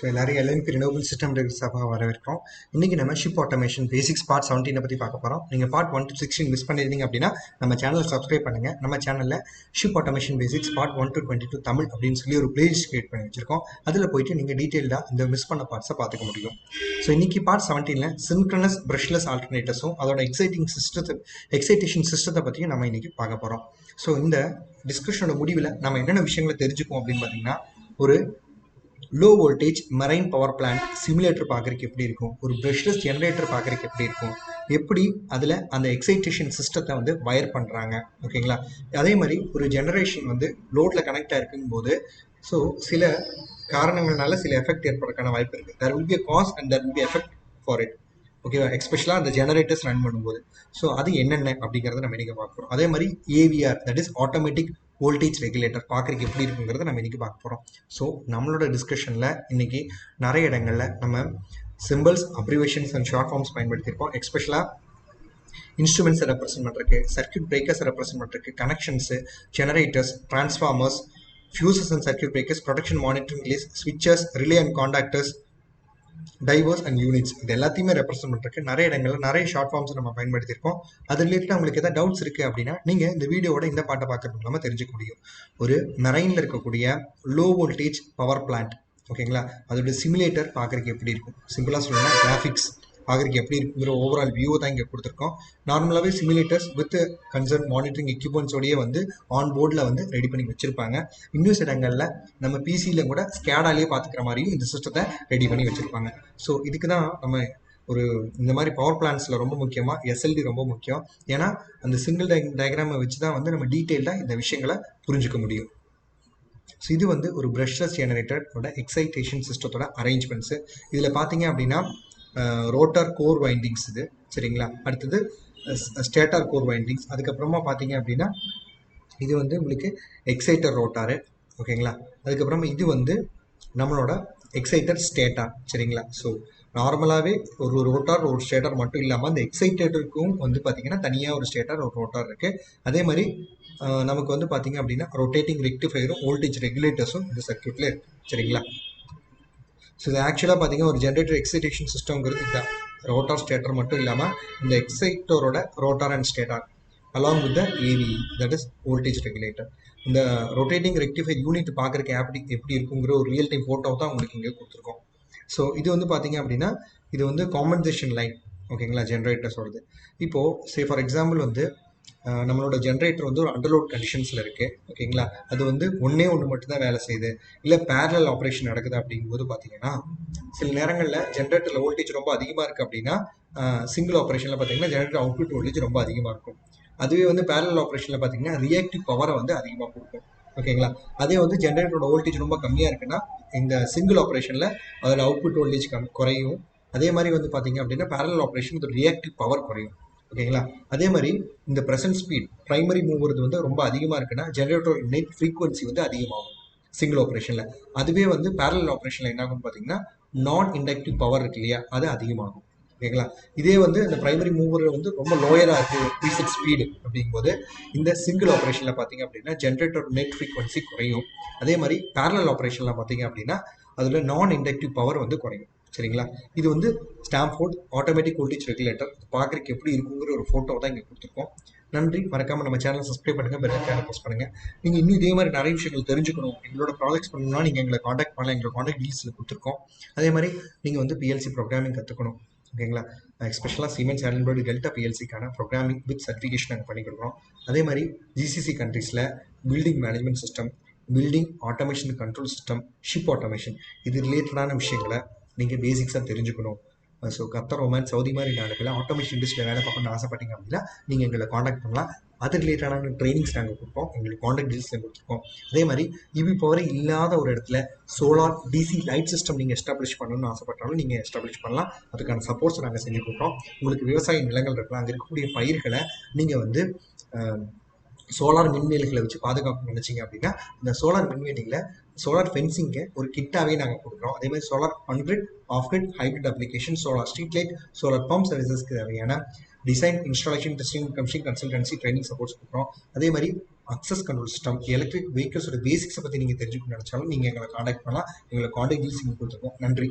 So எல்லாரும் LNB ரினோபிள் system சபா வரவேற்கிறோம். இன்னைக்கு நம்ம ஷிப் ஆட்டோமேஷன் பேசிக்ஸ் பார்ட் செவன்டீனை பற்றி பார்க்க போகிறோம் நீங்கள் part one to sixteen miss பண்ணியிருந்தீங்க அப்படின்னா நம்ம சேனல் சப்ஸ்கிரைப் பண்ணுங்கள் நம்ம சேனலில் ship automation basics part one to twenty two Tamil அப்படின்னு சொல்லி ஒரு பிளேலிஸ்ட் கிரியேட் பண்ணி வச்சிருக்கோம். அதில் போயிட்டு நீங்கள் டீட்டெயிலாக இந்த மிஸ் பண்ண பார்ட்ஸை பார்த்துக்க முடியும். ஸோ இன்றைக்கி பார்ட் செவன்டீனில் சின்க்ரனஸ் ப்ரஷ்லெஸ் ஆல்டர்னேட்டர்ஸும் அதோட எக்ஸைட்டிங் சிஸ்டத்தை எக்ஸைட்டேஷன் சிஸ்டத்தை பற்றியும் நம்ம இன்றைக்கி பார்க்க போகிறோம் ஸோ இந்த டிஸ்கஷனோட முடிவில் நம்ம என்னென்ன விஷயங்களை தெரிஞ்சுக்குவோம் அப்படின்னு பார்த்தீங்கன்னா ஒரு low voltage marine power plant simulator பார்க்குறதுக்கு எப்படி இருக்கும்? ஒரு ப்ரெஷ்லெஸ் ஜென்ரேட்டர் பார்க்குறக்கு எப்படி இருக்கும்? எப்படி அதில் அந்த எக்ஸைட்டேஷன் சிஸ்டத்தை வந்து வயர் பண்ணுறாங்க ஓகேங்களா அதே மாதிரி ஒரு ஜெனரேஷன் வந்து லோடில் கனெக்ட் ஆகிருக்கும் போது ஸோ சில காரணங்கள்னால சில எஃபெக்ட் ஏற்படுறதுக்கான வாய்ப்பு இருக்குது there will be cause and there will be effect for it ஓகேவா எக்ஸ்பெஷலாக அந்த ஜெனரேட்டர்ஸ் ரன் பண்ணும்போது. ஸோ அது என்னென்ன அப்படிங்கிறத நம்ம இன்றைக்கி பார்க்குறோம் அதே மாதிரி AVR that is automatic voltage regulator பார்க்குறதுக்கு எப்படி இருக்குங்கிறத நம்ம இன்றைக்கி பார்க்க போகிறோம் ஸோ நம்மளோட டிஸ்கஷனில் இன்றைக்கி நிறைய இடங்களில் நம்ம symbols abbreviations and short forms பயன்படுத்தியிருக்கோம். எக்ஸ்பெஷலாக இன்ஸ்ட்ருமெண்ட்ஸை ரெப்ரசென்ட் பண்ணுறதுக்கு சர்க்கியூட் பிரேக்கர்ஸை ரெப்ரசென்ட் பண்ணுறதுக்கு connections generators transformers fuses and circuit breakers protection monitoring list ஸ்விட்சஸ் relay and contactors divers and units இது எல்லாத்தையுமே ரெப்ரசென்ட் பண்ணுறதுக்கு நிறைய இடங்களில் நிறைய ஷார்ட் ஃபார்ம்ஸ் நம்ம பயன்படுத்தியிருக்கோம். அது ரிலேட்டட் உங்களுக்கு எதாவது டவுட்ஸ் இருக்குது அப்படின்னா நீங்கள் இந்த வீடியோவோட இந்த பாட்டை பார்க்கறது மூலமாக தெரிஞ்சுக்க முடியும். ஒரு மெரைனில் இருக்கக்கூடிய லோ வோல்டேஜ் பவர் பிளான்ட் ஓகேங்களா அதோட சிமுலேட்டர் பார்க்குறதுக்கு எப்படி இருக்கும்? சிம்பிளாக சொல்லணும்னா கிராஃபிக்ஸ் பார்க்குறதுக்கு எப்படி இருக்குங்கிற ஓவரால் வியூ தான் இங்கே கொடுத்துருக்கோம். நார்மலாகவே சிமுலேட்டர்ஸ் வித் கன்சர்ன் மானிட்டரிங் எக்யூப்மெண்ட்ஸோடய வந்து ஆன் போர்டில் வந்து ரெடி பண்ணி வச்சுருப்பாங்க. இன்னும் சில இடங்களில் நம்ம பிசியில் கூட ஸ்கேடாலேயே பார்த்துக்கிற மாதிரியும் இந்த சிஸ்டத்தை ரெடி பண்ணி வச்சுருப்பாங்க. ஸோ இதுக்கு தான் நம்ம ஒரு இந்த மாதிரி பவர் பிளான்ஸில் ரொம்ப முக்கியமாக எஸ்எல்டி ரொம்ப முக்கியம். ஏன்னா அந்த சிங்கிள் டய டயக்ராமை வச்சு தான் வந்து நம்ம டீட்டெயில்டாக இந்த விஷயங்களை புரிஞ்சுக்க முடியும். ஸோ இது வந்து ஒரு ப்ரஷ்லெஸ் ஜெனரேட்டரோட எக்ஸைட்டேஷன் சிஸ்டத்தோட அரேஞ்ச்மெண்ட்ஸு இதில் பார்த்தீங்க அப்படின்னா ரோட்டார் கோர் வைண்டிங்ஸ் இது. சரிங்களா? அடுத்தது ஸ்டேட்டார் கோர் வைண்டிங்ஸ் அதுக்கப்புறமா பார்த்தீங்க அப்படின்னா இது வந்து உங்களுக்கு எக்ஸைட்டர் ரோட்டாரு ஓகேங்களா? அதுக்கப்புறமா இது வந்து நம்மளோட எக்ஸைட்டர் ஸ்டேட்டார் சரிங்களா? ஸோ நார்மலாகவே ஒரு ரோட்டார் ஒரு ஸ்டேட்டார் மட்டும் இல்லாமல் அந்த எக்ஸைட்டேட்டருக்கும் வந்து பார்த்தீங்கன்னா தனியாக ஒரு ஸ்டேட்டார் ஒரு ரோட்டார் இருக்குது அதே மாதிரி நமக்கு வந்து பார்த்தீங்க அப்படின்னா ரொட்டேட்டிங் ரெக்டிஃபையரும் வோல்டேஜ் ரெகுலேட்டர்ஸும் இந்த சர்க்கியூட்டில் இருக்குது சரிங்களா? ஸோ இது ஆக்சுவலாக பார்த்தீங்கன்னா ஒரு ஜென்ரேட்டர் எக்ஸைட்டேஷன் சிஸ்டம்ங்கிறது இதுதான். ரோட்டார் ஸ்டேட்டர் மட்டும் இல்லாமல் இந்த எக்ஸைட்டரோட rotor and stator along with the AV that is voltage regulator இந்த ரொட்டேட்டிங் ரெக்டிஃபை யூனிட் பார்க்குறக்கு எப்படி எப்படி இருக்குங்கிற ஒரு ரியல் டைம் ஃபோட்டோ தான் உங்களுக்கு இங்கே கொடுத்துருக்கோம். ஸோ இது வந்து பார்த்தீங்க அப்படின்னா இது வந்து காம்பன்சேஷன் லைன் ஓகேங்களா ஜென்ரேட்டர்ஸோடது இப்போது சே ஃபார் எக்ஸாம்பிள் வந்து நம்மளோட ஜென்ரேட்டர் வந்து ஒரு அண்டர்லோட் கண்டிஷன்ஸில் இருக்குது ஓகேங்களா? அது வந்து ஒன்றே ஒன்று மட்டும்தான் வேலை செய்யுது. இல்லை பேரலல் ஆப்ரேஷன் நடக்குது அப்படிங்கும்போது பார்த்தீங்கன்னா சில நேரங்களில் ஜென்ரேட்டரில் வோல்டேஜ் ரொம்ப அதிகமாக இருக்குது அப்படின்னா சிங்கிள் ஆப்ரேஷனில் பார்த்தீங்கன்னா ஜென்ரேட்டர் அவுட்புட் வோல்டேஜ் ரொம்ப அதிகமாக இருக்கும். அதுவே வந்து பேரலல் ஆப்ரேஷனில் பார்த்தீங்கன்னா ரியாக்டிவ் பவரை வந்து அதிகமாக கொடுக்கும். ஓகேங்களா? அதே வந்து ஜென்ரேட்டரோட வோல்டேஜ் ரொம்ப கம்மியாக இருக்குன்னா இந்த சிங்கிள் ஆப்ரேஷனில் அதில் அவுட்புட் வோல்டேஜ் கம் குறையும். அதே மாதிரி வந்து பார்த்தீங்க அப்படின்னா பேரலல் ஆப்ரேஷன் ரியாக்டிவ் பவர் குறையும். ஓகேங்களா அதே மாதிரி இந்த ப்ரெசன்ட் ஸ்பீட் ப்ரைமரி மூவ்றது வந்து ரொம்ப அதிகமாக இருக்குன்னா ஜென்ரேட்டர் நெட் ஃப்ரீக்வன்சி வந்து அதிகமாகும். சிங்கிள் ஆப்ரேஷனில் அதுவே வந்து பேரலல் ஆப்ரேஷனில் என்ன ஆகும்னு பார்த்தீங்கன்னா நான் இண்டக்டிவ் பவர் இருக்கு இல்லையா? அது அதிகமாகும். ஓகேங்களா இதே வந்து இந்த ப்ரைமரி மூவர் வந்து ரொம்ப லோயராக இருக்குது ரீசெட் ஸ்பீடு அப்படிங்கும்போது இந்த சிங்கிள் ஆப்ரேஷனில் பார்த்தீங்க அப்படின்னா ஜென்ரேட்டர் நெட் ஃப்ரீக்வன்சி குறையும். அதே மாதிரி பேரலல் ஆப்ரேஷனில் பார்த்தீங்க அப்படின்னா அதில் நான் இண்டக்டிவ் பவர் வந்து குறையும். சரிங்களா? இது வந்து ஸ்டாம்ஃபோர்ட் ஆட்டோமேட்டிக் வோல்டேஜ் ரெகுலேட்டர் பார்க்குறதுக்கு எப்படி இருக்குங்கிற ஒரு ஃபோட்டோ தான் இங்கே கொடுத்துருக்கோம். நன்றி. மறக்காமல் நம்ம சேனலை சப்ஸ்கிரைப் பண்ணுங்கள் பெல் ஐக்கான போஸ்ட் பண்ணுங்கள் நீங்கள் இன்னும் இதே மாதிரி நிறைய விஷயங்கள் தெரிஞ்சுக்கணும். எங்களோட ப்ராஜெக்ட்ஸ் பண்ணணும்னா நீங்கள் எங்களை காண்டாக்ட் பண்ணலாம். எங்களோட காண்டாக்ட் டீல்ஸில் கொடுத்துருக்கோம். அதே மாதிரி நீங்கள் வந்து பிஎல்சி ப்ரோக்ராமிங் கற்றுக்கணும் ஓகேங்களா? எஸ்பெஷலாக சிமெண்ட்ஸ் ஆண்ட்ராய்டு டெல்டா பிஎல்சிக்கான ப்ரோக்ராமிங் வித் சர்டிஃபிகேஷன் நாங்கள் பண்ணி கொடுக்குறோம். அதே மாதிரி ஜிசிசி கண்ட்ரீஸில் building management system building automation control system ship automation இது ரிலேட்டடான விஷயங்களை நீங்கள் பேசிக்ஸாக தெரிஞ்சுக்கணும். ஸோ கத்தர் ரொமான்ஸ் சவுதி மாதிரி நாடுகளில் ஆட்டோமேஷன் இண்டஸ்ட்ரியில் வேலை பார்க்கணும்னு ஆசைப்பட்டீங்க அப்படின்னா நீங்கள் எங்களை காண்டாக்ட் பண்ணலாம். அது ரிலேட்டடான ட்ரைனிங்ஸ் நாங்கள் கொடுப்போம். எங்களுக்கு காண்டாக்ட் டீல்ஸில் கொடுத்துருக்கோம். அதே மாதிரி இவி பவர் இல்லாத ஒரு இடத்துல சோலார் டிசி லைட் சிஸ்டம் நீங்கள் எஸ்டாப்ளிஷ் பண்ணணும்னு ஆசைப்பட்டாலும் நீங்கள் எஸ்டாப்ளிஷ் பண்ணலாம். அதுக்கான சப்போர்ட்ஸ் நாங்கள் செஞ்சு கொடுக்குறோம். உங்களுக்கு விவசாய நிலங்கள் இருக்கலாம். அங்கே இருக்கக்கூடிய பயிர்களை நீங்கள் வந்து சோலார் மின்வேலிகளை வச்சு பாதுகாப்பு நினச்சிங்க அப்படின்னா இந்த சோலார் மின்வேலிகளை சோலார் ஃபென்சிங்கை ஒரு கிட்டாகவே நாங்கள் கொடுக்குறோம். அதே மாதிரி solar hundred off grid hybrid application solar street light solar pump சர்வீசஸ்க்கு தேவையான design installation testing commission consultancy training supports கொடுக்குறோம். அதே மாதிரி அக்சஸ் கண்ட்ரோல் சிஸ்டம் எலக்ட்ரிக் வெஹிக்கிள்ஸோட பேசிக்ஸை பற்றி நீங்கள் தெரிஞ்சுக்கணும்னு நினச்சாலும் நீங்கள் எங்களை காண்டாக்ட் பண்ணலாம். எங்களை காண்டாக்ட் டீல்ஸ் நீங்கள் கொடுத்துருக்கோம். நன்றி.